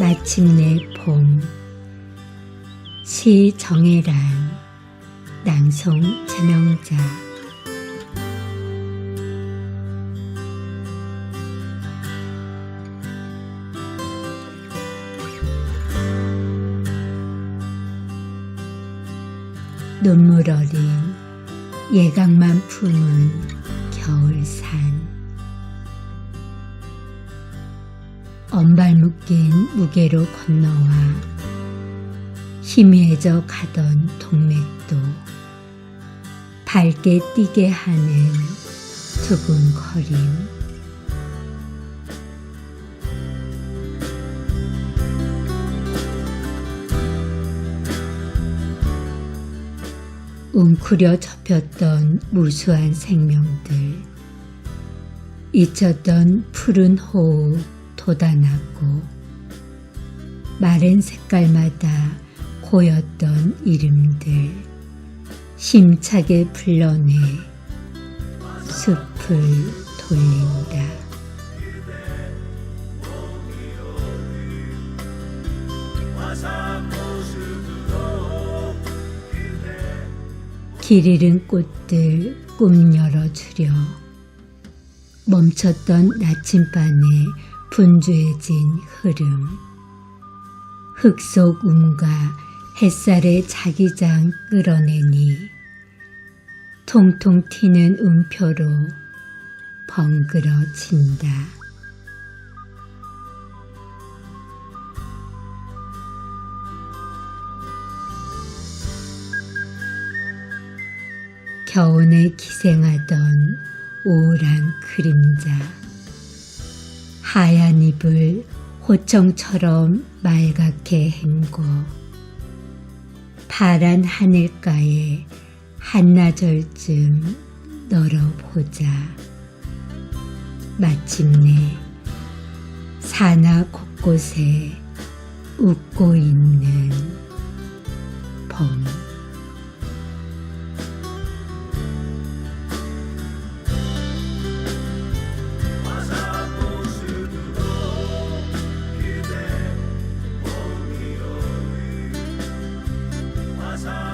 마침내 봄. 시 정혜란, 낭송 제명자. 눈물 어린 예각만 품은 겨울산. 언발 묶인 무게로 건너와 희미해져 가던 동맥도 밝게 뛰게 하는 두근거림. 웅크려 접혔던 무수한 생명들. 잊혔던 푸른 호흡 돋아나고 마른 색깔마다 고였던 이름들 힘차게 불러내 숲을 돌린다. 길 잃은 꽃들 꿈 열어주려 멈췄던 나침반에 분주해진 흐름 흙속 움과 햇살의 자기장 끌어내니 통통 튀는 음표로 벙그러진다. 겨운에 기생하던 우울한 그림자 잎을 호청처럼 말갛게 헹궈 파란 하늘가에 한나절쯤 널어보자. 마침내 산하 곳곳에 웃고 있는 봄 Gaza.